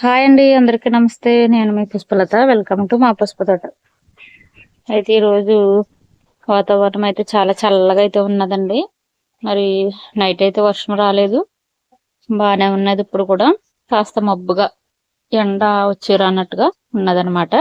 Hi అండి అందరికీ నమస్తే. నేను మీ పుష్పలత. వెల్కమ్ టు మా పుష్పతోట అయితే ఈరోజు వాతావరణం అయితే చాలా చల్లగా అయితే ఉన్నదండి. మరి నైట్ అయితే వర్షం రాలేదు. బాగానే ఉన్నది ఇప్పుడు కూడా. కాస్త మబ్బుగా ఎండ వచ్చారు అన్నట్టుగా ఉన్నదనమాట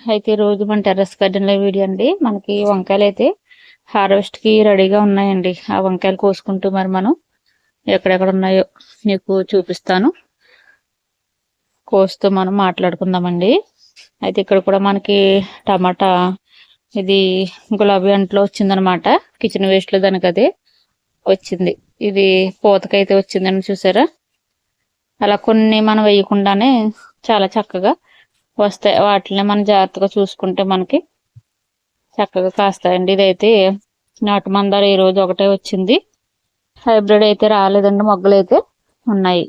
అయితే ఈరోజు మన టెర్రస్ గార్డెన్లో వీడియో అండి. మనకి వంకాయలు అయితే హార్వెస్ట్కి రెడీగా ఉన్నాయండి. ఆ వంకాయలు కోసుకుంటూ మరి మనం ఎక్కడెక్కడ ఉన్నాయో నీకు చూపిస్తాను. కోస్తూ మనం మాట్లాడుకుందామండి. అయితే ఇక్కడ కూడా మనకి టమాటా ఇది గులాబీ అంట్లో వచ్చిందనమాట. కిచెన్ వేస్ట్లో దానికి అది వచ్చింది. ఇది పూతకైతే వచ్చిందని చూసారా? అలా కొన్ని మనం వేయకుండానే చాలా చక్కగా వస్తాయి. వాటిని మనం జాగ్రత్తగా చూసుకుంటే మనకి చక్కగా కాస్తాయండి. ఇదైతే నాటు మందార ఈ రోజు ఒకటే వచ్చింది. హైబ్రిడ్ అయితే రాలేదండి. మొగ్గలు అయితే ఉన్నాయి.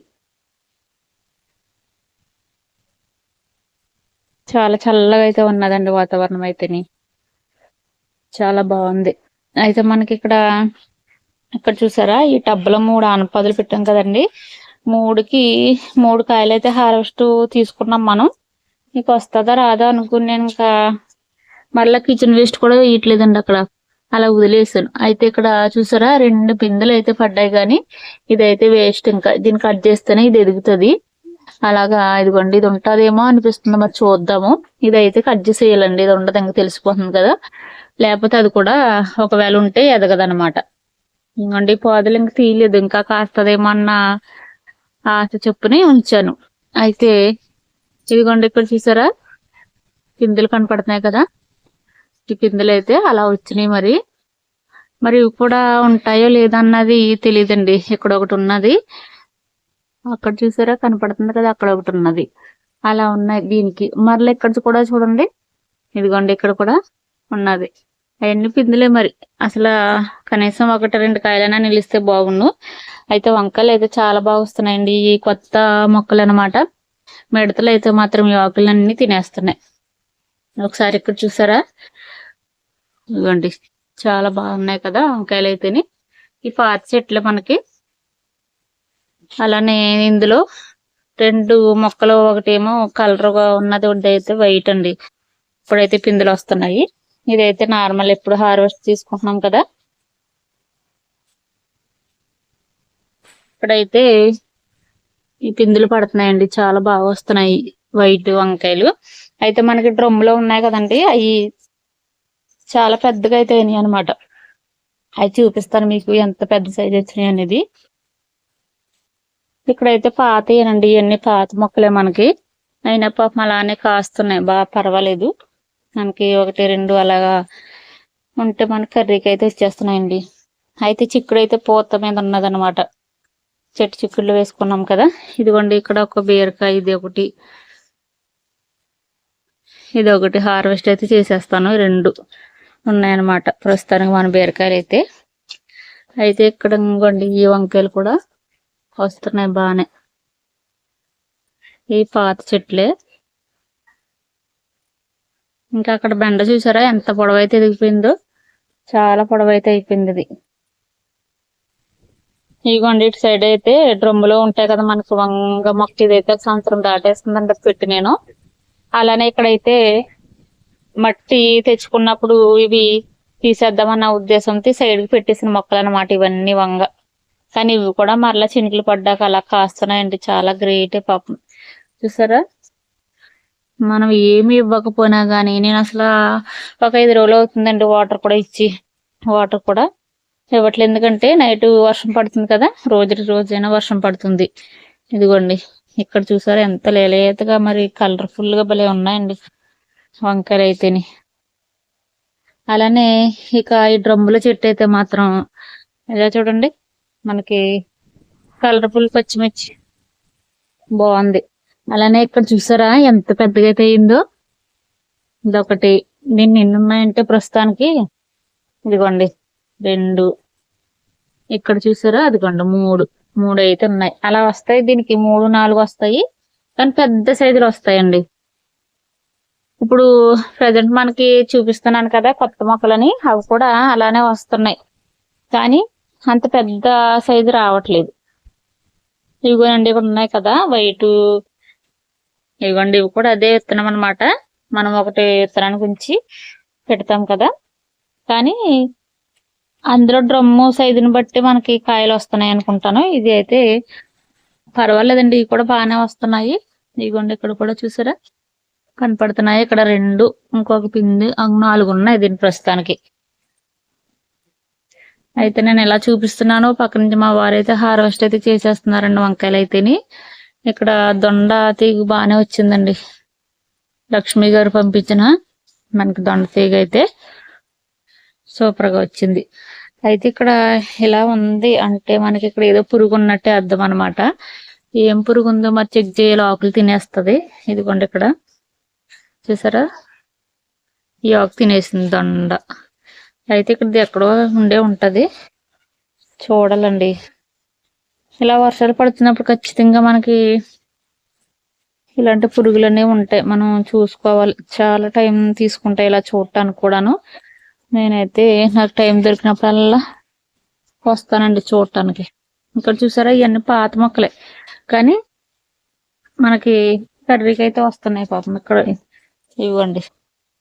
చాలా చల్లగా అయితే ఉన్నదండి వాతావరణం అయితేని. చాలా బాగుంది. అయితే మనకి ఇక్కడ ఇక్కడ చూసారా? ఈ టబ్బలో మూడు ఆనపదులు పెట్టాం కదండి. మూడుకి మూడు కాయలు అయితే హార్వెస్ట్ తీసుకున్నాం మనం. నీకు వస్తుందా రాదా అనుకుని నేను ఇంకా మళ్ళీ కిచెన్ వేస్ట్ కూడా వేయట్లేదండి అక్కడ. అలా వదిలేసాను. అయితే ఇక్కడ చూసారా? రెండు బిందెలు అయితే పడ్డాయి కానీ ఇదైతే వేస్ట్ ఇంకా. దీన్ని కట్ చేస్తేనే ఇది ఎదుగుతుంది. అలాగా ఇదిగోండి ఇది ఉంటుందేమో అనిపిస్తుంది. మరి చూద్దాము. ఇదైతే కట్ చేసేయాలండి. ఇది ఉండదు ఇంకా తెలిసిపోతుంది కదా. లేకపోతే అది కూడా ఒకవేళ ఉంటే ఎదగదనమాట. ఇంకోండి పాదులు ఇంకా తీయలేదు. ఇంకా కాస్తదేమో అన్న ఆశ చెప్పుని ఉంచాను. అయితే ఇదిగోండి ఇక్కడ చూసారా? పిందులు కనపడుతున్నాయి కదా. ఈ పిందెలు అయితే అలా వచ్చినాయి మరి. మరి ఇవి కూడా ఉంటాయో లేదన్నది తెలియదండి ఇక్కడ ఒకటి ఉన్నది. అక్కడ చూసారా? కనపడుతుంది కదా అక్కడ ఒకటి ఉన్నది. అలా ఉన్నాయి దీనికి. మరలా ఇక్కడ కూడా చూడండి. ఇదిగోండి ఇక్కడ కూడా ఉన్నది. అవన్నీ పిందులే మరి. అసలు కనీసం ఒకటి రెండు కాయలైనా నిలిస్తే బాగుండు. అయితే వంకాయలు అయితే చాలా బాగా వస్తున్నాయండి. ఈ కొత్త మొక్కలు అనమాట మిడతలు అయితే మాత్రం ఈ ఆకులన్నీ తినేస్తున్నాయి. ఒకసారి ఇక్కడ చూసారా? ఇదిగోండి చాలా బాగున్నాయి కదా వంకాయలు అయితేని ఈ పాత చెట్లు మనకి అలానే ఇందులో రెండు మొక్కలు ఒకటేమో కలర్ ఉన్నది ఒకటి అయితే వైట్ అండి. ఇప్పుడైతే పిందులు వస్తున్నాయి. ఇదైతే నార్మల్ ఎప్పుడు హార్వెస్ట్ తీసుకుంటున్నాం కదా. ఇప్పుడైతే ఈ పిందులు పడుతున్నాయండి చాలా బాగా వస్తున్నాయి వైట్ వంకాయలు. అయితే మనకి డ్రమ్లో ఉన్నాయి కదండి అవి చాలా పెద్దగా అయితే అయినాయి అనమాట అవి చూపిస్తాను మీకు ఎంత పెద్ద సైజ్ వచ్చినాయి అనేది. ఇక్కడైతే పాతయేనండి ఇవన్నీ పాత మొక్కలే మనకి. అయినా పాపం అలానే కాస్తున్నాయి. బాగా పర్వాలేదు. మనకి ఒకటి రెండు అలాగా ఉంటే మన కర్రీకి అయితే వచ్చేస్తున్నాయండి అయితే చిక్కుడు అయితే పూత మీద ఉన్నదన్నమాట. చెట్టు చిక్కుళ్ళు వేసుకున్నాం కదా. ఇదిగోండి ఇక్కడ ఒక బీరకాయ ఇది ఒకటి. ఇది ఒకటి. హార్వెస్ట్ అయితే చేసేస్తాను. రెండు ఉన్నాయన్నమాట. ప్రస్తుతానికి మన బీరకాయలు అయితే అయితే ఇక్కడ ఇంకోండి ఈ వంకాయలు కూడా. వస్తున్నాయి బాగానే ఈ పాత చెట్లే. ఇంకా అక్కడ బెండ చూసారా? ఎంత పొడవైతే ఎదిగిపోయిందో. చాలా పొడవైతే అయిపోయింది ఇది. ఇదిగోండి ఇటు సైడ్ అయితే డ్రమ్ములో ఉంటాయి కదా మనకు వంగ మొక్క. ఇదైతే సంవత్సరం దాటేస్తుందంట పెట్టి నేను. అలానే ఇక్కడైతే మట్టి తెచ్చుకున్నప్పుడు ఇవి తీసేద్దామన్న ఉద్దేశంతో సైడ్కి పెట్టేసిన మొక్కలు అనమాట ఇవన్నీ వంగ. కానీ ఇవి కూడా మరలా చినుకులు పడ్డాక అలా కాస్తున్నాయండి. చాలా గ్రేట్ పాపం. చూసారా? మనం ఏమి ఇవ్వకపోయినా కానీ నేను అసలు ఒక ఐదు రోజులు అవుతుందండి వాటర్ కూడా ఇచ్చి. వాటర్ కూడా ఇవ్వట్లేదు. ఎందుకంటే నైట్ వర్షం పడుతుంది కదా రోజు రోజైనా వర్షం పడుతుంది. ఇదిగోండి ఇక్కడ చూసారా ఎంత లేలేతగా మరి కలర్ఫుల్గా భలే ఉన్నాయండి వంకాయలు అయితేని. అలానే ఇక ఈ డ్రమ్ముల చెట్టు అయితే మాత్రం ఇలా చూడండి? మనకి కలర్ఫుల్ పచ్చిమిర్చి. బాగుంది. అలానే ఇక్కడ చూసారా ఎంత పెద్దగా అయితే అయిందో. ఇదొకటి. దీన్ని ఎన్ని ఉన్నాయంటే ప్రస్తుతానికి ఇదిగోండి రెండు. ఇక్కడ చూసారా అదిగోండి మూడు. మూడు అయితే ఉన్నాయి. అలా వస్తాయి దీనికి మూడు నాలుగు వస్తాయి. కానీ పెద్ద సైజులు వస్తాయండి. ఇప్పుడు ప్రజెంట్ మనకి చూపిస్తున్నాను కదా కొత్త మొక్కలని. అవి కూడా అలానే వస్తున్నాయి. కానీ అంత పెద్ద సైజు రావట్లేదు. ఇవిగోనండి ఇక్కడ ఉన్నాయి కదా వైట్. ఇవ్వండి ఇవి కూడా అదే విత్తనం అనమాట మనం ఒకటి విత్తనానికి ఉంచి పెడతాం కదా. కానీ అందులో డ్రమ్ము సైజుని బట్టి మనకి కాయలు వస్తున్నాయి అనుకుంటాను. ఇది అయితే పర్వాలేదండి ఇవి కూడా బాగానే వస్తున్నాయి. ఇదిగోండి ఇక్కడ కూడా చూసారా? కనపడుతున్నాయి. ఇక్కడ రెండు ఇంకొక పిండి నాలుగు ఉన్నాయి దీని ప్రస్తుతానికి. అయితే నేను ఎలా చూపిస్తున్నాను పక్క నుంచి మా వారైతే హార్వెస్ట్ అయితే చేసేస్తున్నారండి వంకాయలు అయితేని. ఇక్కడ దొండ తీగ బాగానే వచ్చిందండి. లక్ష్మి గారు పంపించిన మనకి దొండ తీగ అయితే సూపర్గా వచ్చింది. అయితే ఇక్కడ ఇలా ఉంది అంటే మనకి ఇక్కడ ఏదో పురుగు ఉన్నట్టే అర్థం అనమాట ఏం పురుగు ఉందో మరి చెక్ చేయాలి ఆకులు తినేస్తుంది. ఇదిగోండి ఇక్కడ. చూసారా? ఈ ఆకు తినేసింది దొండ. అయితే ఇక్కడ ఎక్కడో ఉండే ఉంటుంది. చూడాలండి. ఇలా వర్షాలు పడుతున్నప్పుడు ఖచ్చితంగా మనకి ఇలాంటి పురుగులు అనేవి ఉంటాయి. మనం చూసుకోవాలి. చాలా టైం తీసుకుంటాయి ఇలా చూడటానికి కూడాను. నేనైతే నాకు టైం దొరికినప్పుడల్లా వస్తానండి చూడటానికి. ఇక్కడ చూసారా? ఇవన్నీ పాత మొక్కలే. కానీ మనకి కర్రీకి అయితే వస్తున్నాయి పాపం. ఇక్కడ ఇవ్వండి.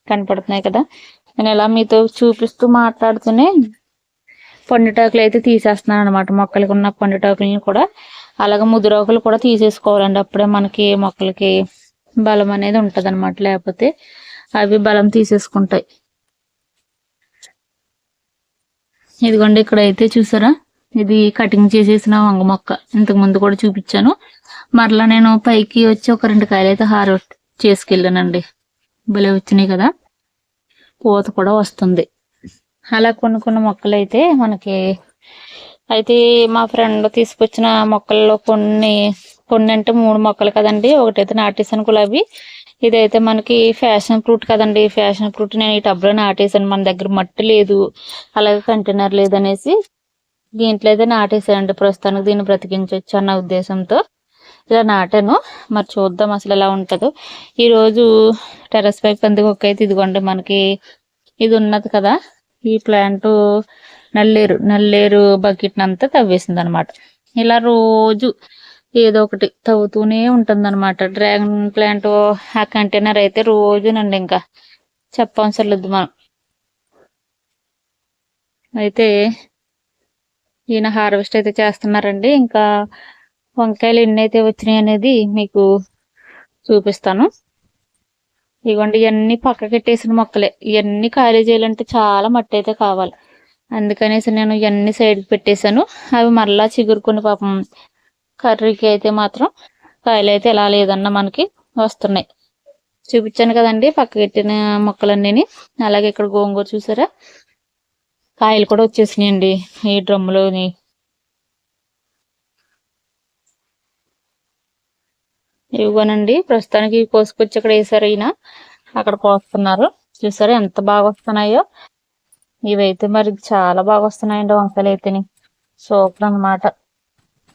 కనపడుతున్నాయి కదా. నేను ఇలా మీతో చూపిస్తూ మాట్లాడుతూనే పండుటాకులు అయితే తీసేస్తున్నాను అనమాట మొక్కలకి ఉన్న పండుటాకులను కూడా. అలాగే ముదురాకులు కూడా తీసేసుకోవాలండి. అప్పుడే మనకి మొక్కలకి బలం అనేది ఉంటుంది అనమాట లేకపోతే అవి బలం తీసేసుకుంటాయి. ఇదిగోండి ఇక్కడ అయితే చూసారా? ఇది కటింగ్ చేసేసిన వంగ మొక్క. ఇంతకు ముందు కూడా చూపించాను. మరలా నేను పైకి వచ్చి ఒక రెండు కాయలు అయితే హార్వెస్ట్ చేసుకెళ్ళానండి. భలే వచ్చినాయి కదా. పూత కూడా వస్తుంది. అలా కొన్ని కొన్ని మొక్కలు అయితే మనకి అయితే మా ఫ్రెండ్ తీసుకొచ్చిన మొక్కల్లో కొన్ని కొన్ని అంటే మూడు మొక్కలు కదండి. ఒకటైతే నాటేసాను గులాబీ. ఇదైతే మనకి ఫ్యాషన్ ఫ్రూట్ కదండి. ఫ్యాషన్ ఫ్రూట్ నేను ఈ టబ్లో నాటేసాను మన దగ్గర మట్టి లేదు. అలాగే కంటైనర్ లేదనేసి దీంట్లో అయితే నాటేసానండి ప్రస్తుతానికి. దీన్ని బ్రతికించవచ్చు అన్న ఉద్దేశంతో. ఇలా నాటాను. మరి చూద్దాం అసలు ఎలా ఉంటుందో. ఈ రోజు టెర్రస్ పై పందికొక్క అయితే ఇదిగోండి మనకి ఇది ఉన్నది కదా. ఈ ప్లాంట్ నల్లేరు నల్లేరు బకెట్ అంతా తవ్వేసింది అనమాట ఇలా రోజు ఏదో ఒకటి తవ్వుతూనే ఉంటుంది అనమాట డ్రాగన్ ప్లాంట్ ఆ కంటైనర్ అయితే రోజునండి ఇంకా చెప్పవసరం లేదు మనం. అయితే ఈయన హార్వెస్ట్ అయితే చేస్తున్నారండి. ఇంకా వంకాయలు ఎన్ని అయితే వచ్చినాయి అనేది మీకు చూపిస్తాను. ఇవ్వండి ఇవన్నీ పక్కకెట్టేసిన మొక్కలే. ఇవన్నీ ఖాళీ చేయాలంటే చాలా మట్టి అయితే కావాలి. అందుకనేసి నేను ఇవన్నీ సైడ్కి పెట్టేశాను. అవి మరలా చిగురుకుని పాపం కర్రీకి అయితే మాత్రం కాయలు అయితే ఎలా లేదన్నా మనకి వస్తున్నాయి. చూపించాను కదండి పక్కకెట్టిన మొక్కలన్నీ అలాగే ఇక్కడ గోంగూర చూసారా? కాయలు కూడా వచ్చేసినాయండి. ఈ డ్రమ్ములోని ఇవ్వనండి. ప్రస్తుతానికి కోసుకొచ్చి ఇక్కడ వేసారు ఈయన. అక్కడ కోస్తున్నారు. చూసారు ఎంత బాగా వస్తున్నాయో. ఇవైతే మరి చాలా బాగా వస్తున్నాయండి వంకాయలు అయితేని. సూపర్ అన్నమాట.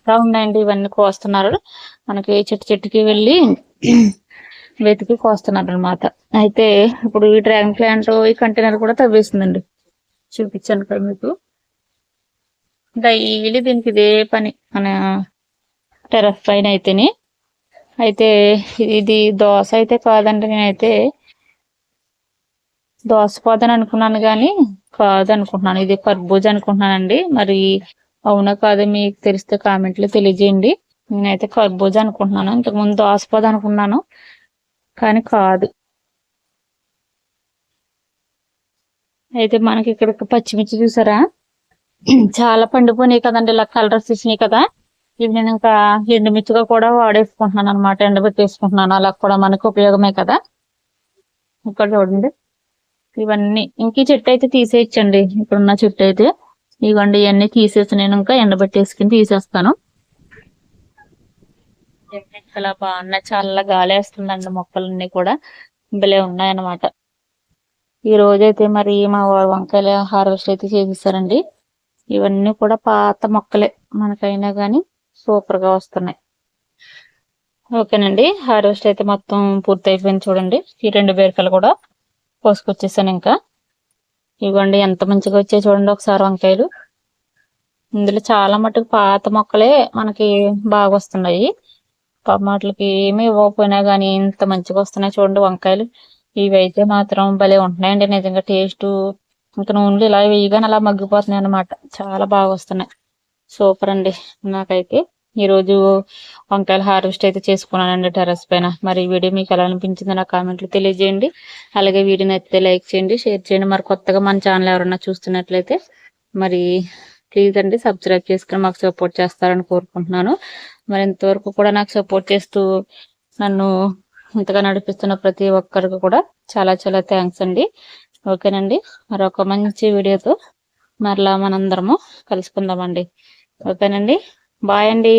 ఇలా ఉన్నాయండి ఇవన్నీ కోస్తున్నారు. మనకి చెట్టు చెట్టుకి వెళ్ళి వెతికి కోస్తున్నారు అనమాట అయితే ఇప్పుడు ఈ డ్రాగన్ ప్లాంట్ ఈ కంటైనర్ కూడా తవ్వేసిందండి. చూపించాను కదా మీకు. డైలీ దీనికి ఇదే పని. మన టెరఫ్ పైన అయితేని. అయితే ఇది దోశ అయితే కాదండి నేనైతే. దోశ పోదని అనుకున్నాను కానీ కాదు అనుకుంటున్నాను ఇది కర్బూజ అనుకుంటున్నానండి. మరి అవునా కాదు మీకు తెలిస్తే కామెంట్లో తెలియజేయండి. నేనైతే కర్బూజ అనుకుంటున్నాను. ఇంతకుముందు దోశ పోద అనుకున్నాను కానీ కాదు. అయితే మనకి ఇక్కడ పచ్చిమిర్చి చూసారా? చాలా పండిపోయినాయి కదండి. ఇలా కలర్స్ వేసినాయి కదా. ఇవి నేను ఇంకా ఎండుమిర్చిగా కూడా వాడేసుకుంటున్నాను అనమాట ఎండబెట్టేసుకుంటున్నాను అలా కూడా మనకు ఉపయోగమే కదా. ఇక్కడ చూడండి. ఇవన్నీ ఇంక ఈ చెట్టు అయితే తీసేయచ్చండి. ఇక్కడున్న చెట్టు అయితే. ఇవ్వండి ఇవన్నీ తీసేసి నేను ఇంకా ఎండబెట్టేసుకుని తీసేస్తాను. చాలా బాగున్నాయి చాలా గాలి వేస్తుందండి మొక్కలన్నీ కూడా. భలే ఉన్నాయన్నమాట. ఈ రోజైతే మరి మా వంకాయలు వంకాయల హార్వెస్ట్ అయితే చేసేసారండి. ఇవన్నీ కూడా పాత మొక్కలే మనకైనా కానీ సూపర్గా వస్తున్నాయి. ఓకేనండి హార్వెస్ట్ అయితే మొత్తం పూర్తి అయిపోయింది చూడండి. ఈ రెండు బీరకాయలు కూడా కోసుకొచ్చేసాను ఇంకా. ఇవ్వండి ఎంత మంచిగా వచ్చాయి చూడండి ఒకసారి వంకాయలు. ఇందులో చాలా మటుకు పాత మొక్కలే మనకి బాగా వస్తున్నాయి. వాటికి ఏమీ ఇవ్వకపోయినా కానీ ఇంత మంచిగా వస్తున్నాయి చూడండి వంకాయలు. ఇవి అయితే మాత్రం భలే ఉంటున్నాయండి. నిజంగా టేస్ట్ ఇంకా నూనెలు ఇలా వేయగానే అలా మగ్గిపోతున్నాయి అన్నమాట. చాలా బాగా వస్తున్నాయి. సూపర్ అండి నాకైతే. ఈరోజు వంకాయల హార్వెస్ట్ అయితే చేసుకున్నానండి టెర్రస్ పైన. మరి ఈ వీడియో మీకు ఎలా అనిపించిందో నా కామెంట్లు తెలియజేయండి. అలాగే వీడియో నచ్చితే లైక్ చేయండి షేర్ చేయండి. మరి కొత్తగా మన ఛానల్ ఎవరన్నా చూస్తున్నట్లయితే మరి ప్లీజ్ అండి సబ్స్క్రైబ్ చేసుకుని మాకు సపోర్ట్ చేస్తారని కోరుకుంటున్నాను. మరి ఇంతవరకు కూడా నాకు సపోర్ట్ చేస్తూ నన్ను ఇంతగా నడిపిస్తున్న ప్రతి ఒక్కరికి కూడా చాలా చాలా థ్యాంక్స్ అండి. ఓకేనండి మరొక మంచి వీడియోతో మరలా మనందరము కలుసుకుందామండి. ఓకేనండి. బాయ్ అండి.